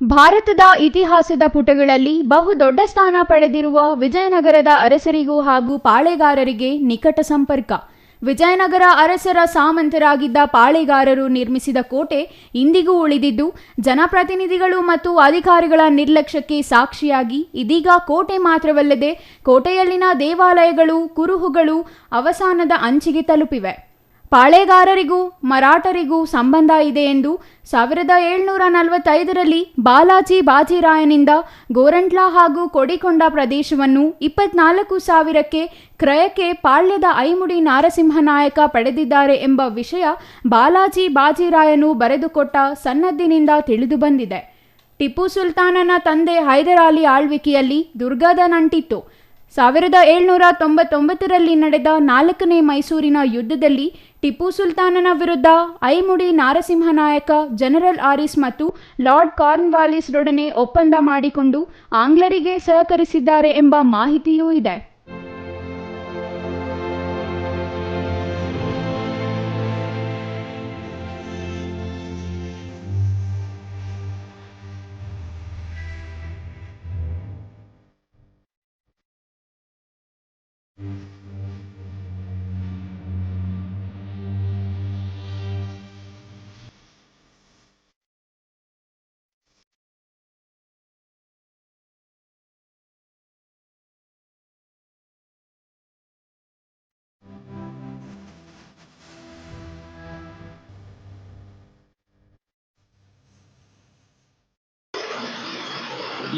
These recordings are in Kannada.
ಭಾರತದ ಇತಿಹಾಸದ ಪುಟಗಳಲ್ಲಿ ಬಹು ದೊಡ್ಡ ಸ್ಥಾನ ಪಡೆದಿರುವ ವಿಜಯನಗರದ ಅರಸರಿಗೂ ಹಾಗೂ ಪಾಳೆಗಾರರಿಗೆ ನಿಕಟ ಸಂಪರ್ಕ. ವಿಜಯನಗರ ಅರಸರ ಸಾಮಂತರಾಗಿದ್ದ ಪಾಳೆಗಾರರು ನಿರ್ಮಿಸಿದ ಕೋಟೆ ಇಂದಿಗೂ ಉಳಿದಿದ್ದು, ಜನಪ್ರತಿನಿಧಿಗಳು ಮತ್ತು ಅಧಿಕಾರಿಗಳ ನಿರ್ಲಕ್ಷ್ಯಕ್ಕೆ ಸಾಕ್ಷಿಯಾಗಿ ಇದೀಗ ಕೋಟೆ ಮಾತ್ರವಲ್ಲದೆ ಕೋಟೆಯಲ್ಲಿನ ದೇವಾಲಯಗಳು, ಕುರುಹುಗಳು ಅವಸಾನದ ಅಂಚಿಗೆ ತಲುಪಿವೆ. ಪಾಳೆಗಾರರಿಗೂ ಮರಾಠರಿಗೂ ಸಂಬಂಧ ಇದೆ ಎಂದು ಸಾವಿರದ ಏಳ್ನೂರ ನಲವತ್ತೈದರಲ್ಲಿ ಬಾಲಾಜಿ ಬಾಜಿರಾಯನಿಂದ ಗೋರಂಟ್ಲ ಹಾಗೂ ಕೊಡಿಕೊಂಡ ಪ್ರದೇಶವನ್ನು ಇಪ್ಪತ್ನಾಲ್ಕು ಸಾವಿರಕ್ಕೆ ಕ್ರಯಕ್ಕೆ ಪಾಳ್ಯದ ಐಮುಡಿ ನಾರಸಿಂಹನಾಯಕ ಪಡೆದಿದ್ದಾರೆ ಎಂಬ ವಿಷಯ ಬಾಲಾಜಿ ಬಾಜಿರಾಯನು ಬರೆದುಕೊಟ್ಟ ಸನ್ನದ್ದಿನಿಂದ ತಿಳಿದುಬಂದಿದೆ. ಟಿಪ್ಪು ಸುಲ್ತಾನನ ತಂದೆ ಹೈದರಾಲಿ ಆಳ್ವಿಕೆಯಲ್ಲಿ ದುರ್ಗದ ನಂಟಿತ್ತು. ಸಾವಿರದ ಏಳ್ನೂರ ತೊಂಬತ್ತೊಂಬತ್ತರಲ್ಲಿ ನಡೆದ ನಾಲ್ಕನೇ ಮೈಸೂರಿನ ಯುದ್ಧದಲ್ಲಿ ಟಿಪ್ಪು ಸುಲ್ತಾನನ ವಿರುದ್ಧ ಐಮುಡಿ ನಾರಸಿಂಹನಾಯಕ ಜನರಲ್ ಆರಿಸ್ ಮತ್ತು ಲಾರ್ಡ್ ಕಾರ್ನ್ವಾಲಿಸ್ರೊಡನೆ ಒಪ್ಪಂದ ಮಾಡಿಕೊಂಡು ಆಂಗ್ಲರಿಗೆ ಸಹಕರಿಸಿದ್ದಾರೆ ಎಂಬ ಮಾಹಿತಿಯೂ ಇದೆ.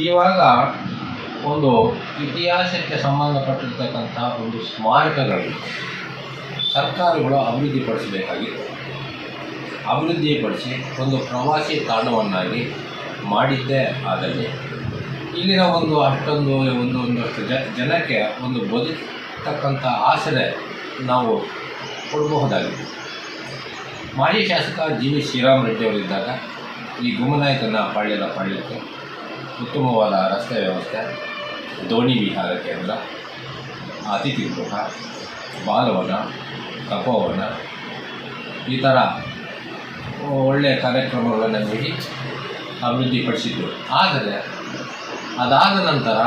ಇವಾಗ ಒಂದು ಇತಿಹಾಸಕ್ಕೆ ಸಂಬಂಧಪಟ್ಟಿರ್ತಕ್ಕಂಥ ಒಂದು ಸ್ಮಾರಕಗಳು ಸರ್ಕಾರಗಳು ಅಭಿವೃದ್ಧಿಪಡಿಸಬೇಕಾಗಿತ್ತು ಅಭಿವೃದ್ಧಿಪಡಿಸಿ ಒಂದು ಪ್ರವಾಸಿ ತಾಣವನ್ನಾಗಿ ಮಾಡಿದ್ದೇ ಆದಲ್ಲಿ. ಇಲ್ಲಿನ ಒಂದು ಅಷ್ಟೊಂದು ಒಂದು ಒಂದಷ್ಟು ಜನಕ್ಕೆ ಒಂದು ಬದುಕತಕ್ಕಂಥ ಆಸರೆ ನಾವು ಕೊಡಬಹುದಾಗಿದೆ. ಮಾಜಿ ಶಾಸಕ ಜಿ ವಿ ಶ್ರೀರಾಮ್ ರೆಡ್ಡಿ ಅವರಿದ್ದಾಗ ಈ ಗುಮ್ಮನಾಯಕನ ಪಾಳ್ಯದ ಪಾಳ್ಯಕ್ಕೆ ಉತ್ತಮವಾದ ರಸ್ತೆ ವ್ಯವಸ್ಥೆ ದೋಣಿ ವಿಹಾರ ಕೇಂದ್ರ ಅತಿಥಿ ಗೃಹ, ಬಾಲವನ, ತಪೋವನ, ಈ ಥರ ಒಳ್ಳೆಯ ಕಾರ್ಯಕ್ರಮಗಳನ್ನು ನೀಡಿ ಅಭಿವೃದ್ಧಿಪಡಿಸಿದ್ರು. ಆದರೆ ಅದಾದ ನಂತರ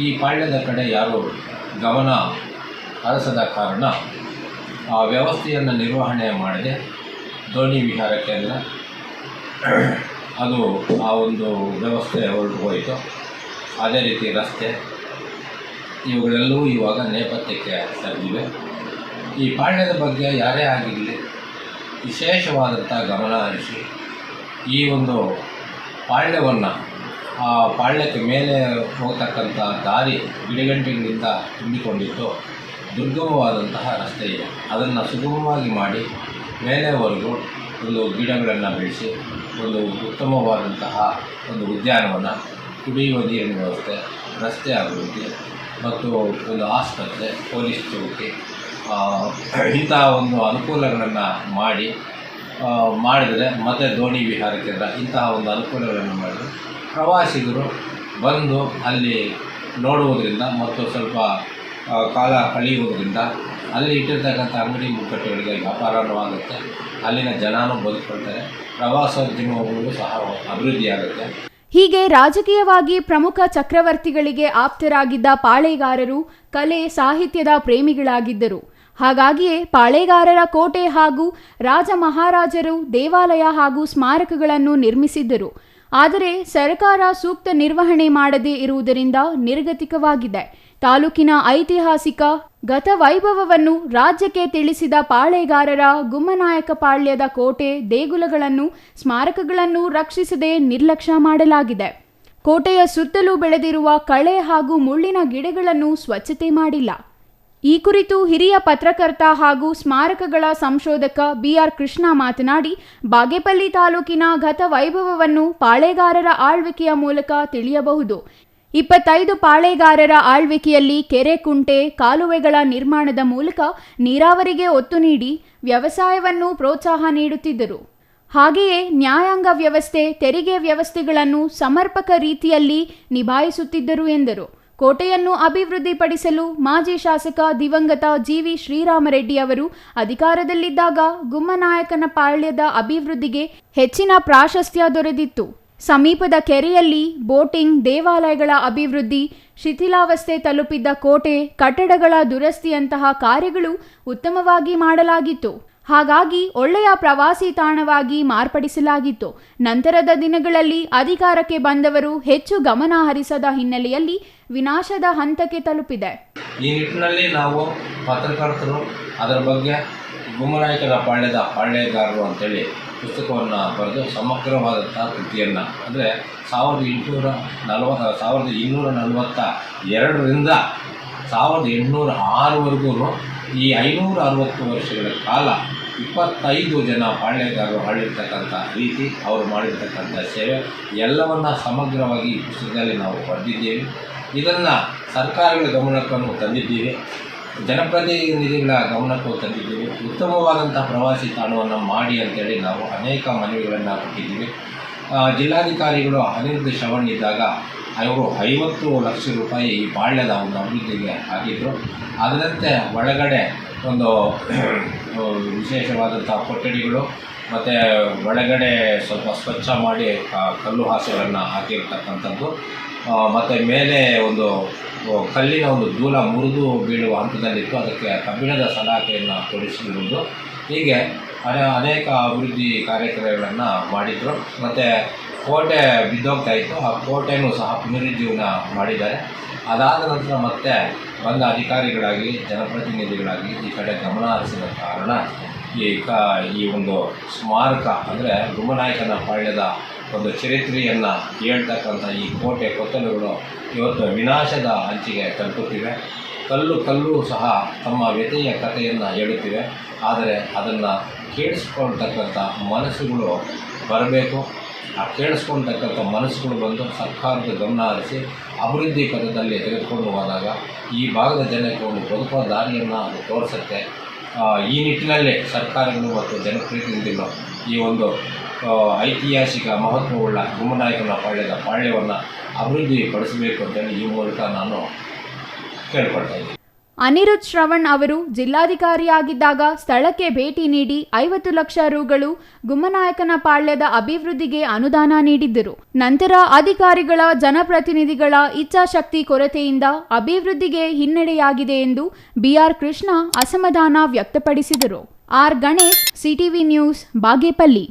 ಈ ಪಾಳ್ಯದ ಕಡೆ ಯಾರೂ ಗಮನ ಹರಿಸದ ಕಾರಣ ಆ ವ್ಯವಸ್ಥೆಯನ್ನು ನಿರ್ವಹಣೆ ಮಾಡದೆ ದೋಣಿ ವಿಹಾರ ಅದು ಆ ಒಂದು ವ್ಯವಸ್ಥೆ ಹೊರಟು ಹೋಯಿತು. ಅದೇ ರೀತಿ ರಸ್ತೆ, ಇವುಗಳೆಲ್ಲವೂ ಇವಾಗ ನೇಪಥ್ಯಕ್ಕೆ ಸರಿದಿವೆ. ಈ ಪಾಳ್ಯದ ಬಗ್ಗೆ ಯಾರೇ ಆಗಿರಲಿ, ವಿಶೇಷವಾದಂಥ ಗಮನ ಹರಿಸಿ, ಈ ಒಂದು ಪಾಳ್ಯವನ್ನು, ಆ ಪಾಳ್ಯಕ್ಕೆ ಮೇಲೆ ಹೋಗ್ತಕ್ಕಂಥ ದಾರಿ ಗಿಡಗಂಟೆಗಳಿಂದ ತುಂಬಿಕೊಂಡಿದ್ದು ದುರ್ಗಮವಾದಂತಹ ರಸ್ತೆ ಇದೆ. ಅದನ್ನು ಸುಗಮವಾಗಿ ಮಾಡಿ, ಮೇಲೆವರೆಗೂ ಒಂದು ಗಿಡಗಳನ್ನು ಬೆಳೆಸಿ ಒಂದು ಉತ್ತಮವಾದಂತಹ ಒಂದು ಉದ್ಯಾನವನ ಕುಡಿಯುವ ನೀರಿನ ವ್ಯವಸ್ಥೆ, ರಸ್ತೆ ಅಭಿವೃದ್ಧಿ ಮತ್ತು ಒಂದು ಆಸ್ಪತ್ರೆ, ಪೊಲೀಸ್ ಚೌಕಿ ಇಂಥ ಒಂದು ಅನುಕೂಲಗಳನ್ನು ಮಾಡಿ ಮಾಡಿದರೆ ಮತ್ತು ದೋಣಿ ವಿಹಾರ ಇಂತಹ ಒಂದು ಅನುಕೂಲಗಳನ್ನು ಮಾಡಿದರೆ ಪ್ರವಾಸಿಗರು ಬಂದು ಅಲ್ಲಿ ನೋಡುವುದರಿಂದ ಮತ್ತು ಸ್ವಲ್ಪ ಕಾಲ ಕಳೆಯುವುದರಿಂದ ಅಲ್ಲಿ ಇಟ್ಟಿರ್ತಕ್ಕಂಥ ಅಂಗಡಿ ಮುಕ್ಕಟ್ಟುಗಳಿಗೆ ವ್ಯಾಪಾರನೂ ಅಲ್ಲಿನ ಜನನೂ ಬದುಕೊಳ್ತಾರೆ ಪ್ರವಾಸೋದ್ಯಮಗಳು ಸಹ ಅಭಿವೃದ್ಧಿಯಾಗುತ್ತೆ. ಹೀಗೆ ರಾಜಕೀಯವಾಗಿ ಪ್ರಮುಖ ಚಕ್ರವರ್ತಿಗಳಿಗೆ ಆಪ್ತರಾಗಿದ್ದ ಪಾಳೆಗಾರರು ಕಲೆ, ಸಾಹಿತ್ಯದ ಪ್ರೇಮಿಗಳಾಗಿದ್ದರು. ಹಾಗಾಗಿಯೇ ಪಾಳೆಗಾರರ ಕೋಟೆ ಹಾಗೂ ರಾಜ ಮಹಾರಾಜರು ದೇವಾಲಯ ಹಾಗೂ ಸ್ಮಾರಕಗಳನ್ನು ನಿರ್ಮಿಸಿದ್ದರು. ಆದರೆ ಸರ್ಕಾರ ಸೂಕ್ತ ನಿರ್ವಹಣೆ ಮಾಡದೇ ಇರುವುದರಿಂದ ನಿರ್ಗತಿಕವಾಗಿದೆ. ತಾಲೂಕಿನ ಐತಿಹಾಸಿಕ ಗತವೈಭವವನ್ನು ರಾಜ್ಯಕ್ಕೆ ತಿಳಿಸಿದ ಪಾಳೆಗಾರರ ಗುಮ್ಮನಾಯಕ ಪಾಳ್ಯದ ಕೋಟೆ ದೇಗುಲಗಳನ್ನು, ಸ್ಮಾರಕಗಳನ್ನು ರಕ್ಷಿಸದೆ ನಿರ್ಲಕ್ಷ್ಯ ಮಾಡಲಾಗಿದೆ. ಕೋಟೆಯ ಸುತ್ತಲೂ ಬೆಳೆದಿರುವ ಕಳೆ ಹಾಗೂ ಮುಳ್ಳಿನ ಗಿಡಗಳನ್ನು ಸ್ವಚ್ಛತೆ ಮಾಡಿಲ್ಲ. ಈ ಕುರಿತು ಹಿರಿಯ ಪತ್ರಕರ್ತ ಹಾಗೂ ಸ್ಮಾರಕಗಳ ಸಂಶೋಧಕ ಬಿಆರ್ ಕೃಷ್ಣ ಮಾತನಾಡಿ, ಬಾಗೇಪಲ್ಲಿ ತಾಲೂಕಿನ ಗತ ವೈಭವವನ್ನು ಪಾಳೆಗಾರರ ಆಳ್ವಿಕೆಯ ಮೂಲಕ ತಿಳಿಯಬಹುದು. ಇಪ್ಪತ್ತೈದು ಪಾಳೆಗಾರರ ಆಳ್ವಿಕೆಯಲ್ಲಿ ಕೆರೆ ಕುಂಟೆ ಕಾಲುವೆಗಳ ನಿರ್ಮಾಣದ ಮೂಲಕ ನೀರಾವರಿಗೆ ಒತ್ತು ನೀಡಿ ವ್ಯವಸಾಯವನ್ನು ಪ್ರೋತ್ಸಾಹ ನೀಡುತ್ತಿದ್ದರು. ಹಾಗೆಯೇ ನ್ಯಾಯಾಂಗ ವ್ಯವಸ್ಥೆ, ತೆರಿಗೆ ವ್ಯವಸ್ಥೆಗಳನ್ನು ಸಮರ್ಪಕ ರೀತಿಯಲ್ಲಿ ನಿಭಾಯಿಸುತ್ತಿದ್ದರು ಎಂದರು. ಕೋಟೆಯನ್ನು ಅಭಿವೃದ್ಧಿಪಡಿಸಲು ಮಾಜಿ ಶಾಸಕ ದಿವಂಗತ ಜಿವಿ ಶ್ರೀರಾಮರೆಡ್ಡಿ ಅವರು ಅಧಿಕಾರದಲ್ಲಿದ್ದಾಗ ಗುಮ್ಮನಾಯಕನ ಪಾಳ್ಯದ ಅಭಿವೃದ್ಧಿಗೆ ಹೆಚ್ಚಿನ ಪ್ರಾಶಸ್ತ್ಯ ದೊರೆದಿತ್ತು ಸಮೀಪದ ಕೆರೆಯಲ್ಲಿ ಬೋಟಿಂಗ್ ದೇವಾಲಯಗಳ ಅಭಿವೃದ್ಧಿ, ಶಿಥಿಲಾವಸ್ಥೆ ತಲುಪಿದ್ದ ಕೋಟೆ, ಕಟ್ಟಡಗಳ ದುರಸ್ತಿಯಂತಹ ಕಾರ್ಯಗಳು ಉತ್ತಮವಾಗಿ ಮಾಡಲಾಗಿತ್ತು. ಹಾಗಾಗಿ ಒಳ್ಳೆಯ ಪ್ರವಾಸಿ ತಾಣವಾಗಿ ಮಾರ್ಪಡಿಸಲಾಗಿತ್ತು. ನಂತರದ ದಿನಗಳಲ್ಲಿ ಅಧಿಕಾರಕ್ಕೆ ಬಂದವರು ಹೆಚ್ಚು ಗಮನ ಹರಿಸದ ಹಿನ್ನೆಲೆಯಲ್ಲಿ ವಿನಾಶದ ಹಂತಕ್ಕೆ ತಲುಪಿದೆ. ಈ ನಿಟ್ಟಿನಲ್ಲಿ ನಾವು ಪತ್ರಕರ್ತರು, ಅದರ ಬಗ್ಗೆ ಗುಮ್ಮನಾಯಕನ ಪಾಳ್ಯದ ಪಾಳ್ಯಗಾರರು ಅಂತೇಳಿ ಪುಸ್ತಕವನ್ನು ಬರೆದು ಸಮಗ್ರವಾದಂಥ ಕೃತಿಯನ್ನು, ಅಂದರೆ ಸಾವಿರದ ಎಂಟುನೂರ ನಲವ ಸಾವಿರದ ಇನ್ನೂರ ನಲವತ್ತ ಎರಡರಿಂದ ಸಾವಿರದ ಎಂಟುನೂರ ಆರವರೆಗೂ ಈ ಐನೂರ ಅರವತ್ತು ವರ್ಷಗಳ ಕಾಲ ಇಪ್ಪತ್ತೈದು ಜನ ಪಾಳ್ಯಗಾರರು ಆಳಿರ್ತಕ್ಕಂಥ ರೀತಿ, ಅವರು ಮಾಡಿರ್ತಕ್ಕಂಥ ಸೇವೆ, ಎಲ್ಲವನ್ನ ಸಮಗ್ರವಾಗಿ ಈ ಪುಸ್ತಕದಲ್ಲಿ ನಾವು ಬರೆದಿದ್ದೇವೆ. ಇದನ್ನು ಸರ್ಕಾರಗಳ ಗಮನಕ್ಕೂ ತಂದಿದ್ದೀವಿ. ಜನಪ್ರತಿನಿಧಿಗಳ ಗಮನಕ್ಕೂ ತಂದಿದ್ದೀವಿ ಉತ್ತಮವಾದಂಥ ಪ್ರವಾಸಿ ತಾಣವನ್ನು ಮಾಡಿ ಅಂತೇಳಿ ನಾವು ಅನೇಕ ಮನವಿಗಳನ್ನು ಕೊಟ್ಟಿದ್ದೀವಿ. ಜಿಲ್ಲಾಧಿಕಾರಿಗಳು ಅನಿರುದ್ಧ ಶ್ರವಣ್ ಇದ್ದಾಗ ಅವರು ಐವತ್ತು ಲಕ್ಷ ರೂಪಾಯಿ ಈ ಬಾಳ್ಯದ ಒಂದು ಅಭಿವೃದ್ಧಿಗೆ ಹಾಕಿದ್ರು ಅದರಂತೆ ಒಳಗಡೆ ಒಂದು ವಿಶೇಷವಾದಂಥ ಕೊಠಡಿಗಳು ಮತ್ತು ಒಳಗಡೆ ಸ್ವಲ್ಪ ಸ್ವಚ್ಛ ಮಾಡಿ ಕಲ್ಲು ಹಾಸುಗಳನ್ನು ಹಾಕಿರ್ತಕ್ಕಂಥದ್ದು. ಮತ್ತು ಮೇಲೆ ಒಂದು ಕಲ್ಲಿನ ಒಂದು ದೂಲ ಮುರಿದು ಬೀಳುವ ಹಂತದಲ್ಲಿತ್ತು. ಅದಕ್ಕೆ ಕಬ್ಬಿಣದ ಸಲಾಕೆಯನ್ನು ತೊಡಿಸಿರುವುದು ಹೀಗೆ ಅನೇ ಅನೇಕ ಅಭಿವೃದ್ಧಿ ಕಾರ್ಯಕ್ರಮಗಳನ್ನು ಮಾಡಿದರು. ಮತ್ತು ಕೋಟೆ ಬಿದ್ದೋಗ್ತಾ ಇತ್ತು. ಆ ಕೋಟೆನೂ ಸಹ ಪುನರುಜ್ಜೀವನ ಮಾಡಿದ್ದಾರೆ. ಅದಾದ ನಂತರ ಮತ್ತೆ ಬಂದ ಅಧಿಕಾರಿಗಳಾಗಿ, ಜನಪ್ರತಿನಿಧಿಗಳಾಗಿ ಈ ಕಡೆ ಗಮನ ಹರಿಸಿದ ಕಾರಣ ಈ ಕ ಈ ಒಂದು ಸ್ಮಾರಕ ಅಂದರೆ ಗುಮ್ಮನಾಯಕನ ಪಾಳ್ಯದ ಒಂದು ಚರಿತ್ರೆಯನ್ನು ಹೇಳ್ತಕ್ಕಂಥ ಈ ಕೋಟೆ ಕೊತ್ತಲುಗಳು ಇವತ್ತು ವಿನಾಶದ ಅಂಚಿಗೆ ತಲುಪುತ್ತಿವೆ. ಕಲ್ಲು ಕಲ್ಲು ಸಹ ತಮ್ಮ ವ್ಯತೆಯ ಕಥೆಯನ್ನು ಹೇಳುತ್ತಿವೆ. ಆದರೆ ಅದನ್ನು ಕೇಳಿಸ್ಕೊಳ್ತಕ್ಕಂಥ ಮನಸ್ಸುಗಳು ಬರಬೇಕು. ಆ ಕೇಳಿಸ್ಕೊಳ್ತಕ್ಕಂಥ ಮನಸ್ಸುಗಳು ಬಂದು ಸರ್ಕಾರದ ಗಮನ ಹರಿಸಿ ಅಭಿವೃದ್ಧಿ ಪಥದಲ್ಲಿ ತೆಗೆದುಕೊಂಡು ಹೋದಾಗ ಈ ಭಾಗದ ಜನಕ್ಕೆ ಒಂದು ಬದುಕುವ ದಾರಿಯನ್ನು ಅದು ತೋರಿಸುತ್ತೆ. ಈ ನಿಟ್ಟಿನಲ್ಲೇ ಸರ್ಕಾರಗಳು ಮತ್ತು ಜನಪ್ರತಿನಿಧಿಗಳು ಈ ಒಂದು ಐತಿಹಾಸಿಕ ಮಹತ್ವವುಳ್ಳ ಗುಮ್ಮನಾಯಕನ ಪಾಳ್ಯದ ಪಾಳ್ಯವನ್ನು ಅಭಿವೃದ್ಧಿಪಡಿಸಬೇಕು ಅಂತೇಳಿ ಈ ಮೂಲಕ ನಾನು ಕೇಳ್ಕೊಳ್ತಾ ಇದ್ದೀನಿ. ಅನಿರುದ್ಧ್ ಶ್ರವಣ್ ಅವರು ಜಿಲ್ಲಾಧಿಕಾರಿಯಾಗಿದ್ದಾಗ ಸ್ಥಳಕ್ಕೆ ಭೇಟಿ ನೀಡಿ ಐವತ್ತು ಲಕ್ಷ ರುಗಳು ಗುಮ್ಮನಾಯಕನ ಪಾಳ್ಯದ ಅಭಿವೃದ್ಧಿಗೆ ಅನುದಾನ ನೀಡಿದ್ದರು. ನಂತರ ಅಧಿಕಾರಿಗಳ, ಜನಪ್ರತಿನಿಧಿಗಳ ಇಚ್ಛಾಶಕ್ತಿ ಕೊರತೆಯಿಂದ ಅಭಿವೃದ್ಧಿಗೆ ಹಿನ್ನಡೆಯಾಗಿದೆ ಎಂದು ಬಿಆರ್ ಕೃಷ್ಣ ಅಸಮಾಧಾನ ವ್ಯಕ್ತಪಡಿಸಿದರು. R Ganesh, CTV news, Bagepalli.